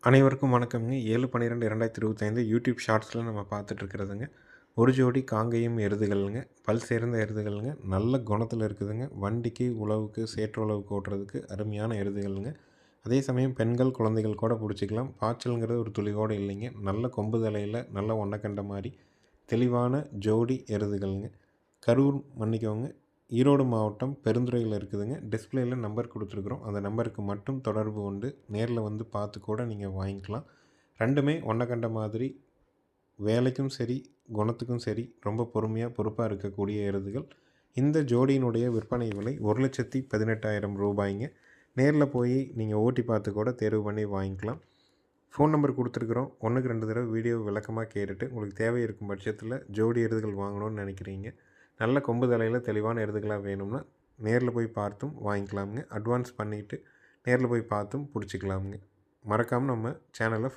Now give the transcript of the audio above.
அனைவருக்கும் வணக்கம்ங்க. ஏழு பன்னிரெண்டு இரண்டாயிரத்தி இருபத்தைந்து யூடியூப் ஷார்ட்ஸில் நம்ம பார்த்துட்ருக்குறதுங்க ஒரு ஜோடி காங்கையும் எருதுகள்ங்க. பல் சேர்ந்த எருதுகள்ங்க. நல்ல குணத்தில் இருக்குதுங்க. வண்டிக்கு உழவுக்கு சேற்று உழவுக்கு ஓட்டுறதுக்கு அருமையான எருதுகள்ங்க. அதே சமயம் பெண்கள் குழந்தைகள் கூட பிடிச்சிக்கலாம். பாய்ச்சலுங்கிறது ஒரு துளிகோடு இல்லைங்க. நல்ல கொம்பு தலையில் நல்ல ஒன்றை மாதிரி தெளிவான ஜோடி எருதுகள்ங்க. கரூர் மன்னிக்கோங்க. ஈரோடு மாவட்டம் பெருந்துறையில் இருக்குதுங்க. டிஸ்பிளேயில் நம்பர் கொடுத்துருக்குறோம். அந்த நம்பருக்கு மட்டும் தொடர்பு கொண்டு நேரில் வந்து பார்த்து கூட நீங்கள் வாங்கிக்கலாம். ரெண்டுமே ஒன்றை கண்ட மாதிரி வேலைக்கும் சரி குணத்துக்கும் சரி ரொம்ப பொறுமையாக பொறுப்பாக இருக்கக்கூடிய எருதுகள் இந்த ஜோடியினுடைய விற்பனை விலை ஒரு லட்சத்தி பதினெட்டாயிரம் ரூபாய்ங்க. நேரில் போய் நீங்கள் ஓட்டி பார்த்து கூட தேர்வு பண்ணி வாங்கிக்கலாம். ஃபோன் நம்பர் கொடுத்துருக்குறோம். ஒன்றுக்கு ரெண்டு தடவை வீடியோ விளக்கமாக கேட்டுட்டு உங்களுக்கு தேவை இருக்கும் பட்சத்தில் ஜோடி எருதுகள் வாங்கணும்னு நினைக்கிறீங்க. நல்ல கொம்பு தலையில் தெளிவான எருதுகளாக வேணும்னா நேரில் போய் பார்த்தும் வாங்கிக்கலாமுங்க. அட்வான்ஸ் பண்ணிவிட்டு நேரில் போய் பார்த்தும் பிடிச்சிக்கலாமுங்க. மறக்காமல் நம்ம சேனலை ஃபா